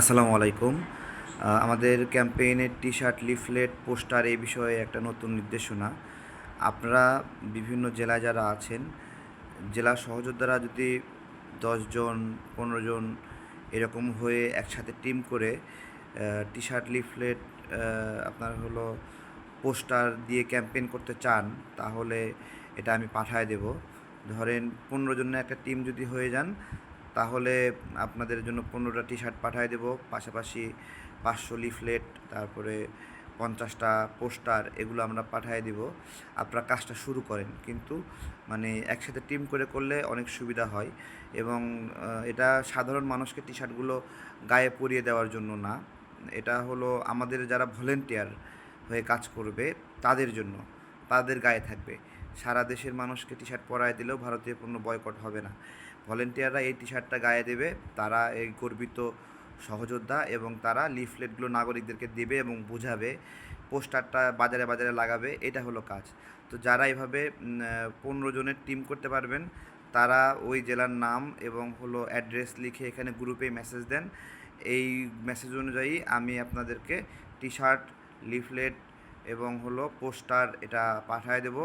আসসালামু আলাইকুম। আমাদের ক্যাম্পেইনের টি শার্ট লিফলেট, পোস্টার এই বিষয়ে একটা নতুন নির্দেশনা। আপনারা বিভিন্ন জেলায় যারা আছেন, জেলা সহযোদ্ধারা যদি দশজন পনেরো জন এরকম হয়ে একসাথে টিম করে টি শার্ট লিফলেট আপনার হলো পোস্টার দিয়ে ক্যাম্পেইন করতে চান, তাহলে এটা আমি পাঠায় দেব। ধরেন পনেরো জনের একটা টিম যদি হয়ে যান তাহলে আপনাদের জন্য পনেরোটা টি শার্ট পাঠিয়ে দেবো। পাশাপাশি পাঁচশো লিফলেট তারপরে পঞ্চাশটা পোস্টার এগুলো আমরা পাঠিয়ে দিব। আপনারা কাজটা শুরু করেন। কিন্তু মানে একসাথে টিম করে করলে অনেক সুবিধা হয়। এবং এটা সাধারণ মানুষকে টি শার্টগুলো গায়ে পরিয়ে দেওয়ার জন্য না। এটা হলো আমাদের যারা ভলেন্টিয়ার হয়ে কাজ করবে, তাদের জন্য। তাদের গায়ে থাকবে। সারা দেশের মানুষকে টি শার্ট পরায় দিলেও ভারতীয় পণ্য বয়কট হবে না। ভলেন্টিয়াররা এই টি শার্টটা গায়ে দেবে, তারা এই গর্বিত সহযোদ্ধা এবং তারা লিফলেটগুলো নাগরিকদেরকে দেবে এবং বুঝাবে, পোস্টারটা বাজারে বাজারে লাগাবে, এটা হলো কাজ। তো যারা এইভাবে পনেরো জনের টিম করতে পারবেন, তারা ওই জেলার নাম এবং হলো অ্যাড্রেস লিখে এখানে গ্রুপে মেসেজ দেন। এই মেসেজ অনুযায়ী আমি আপনাদেরকে টি শার্ট লিফলেট এবং হলো পোস্টার এটা পাঠিয়ে দেবো।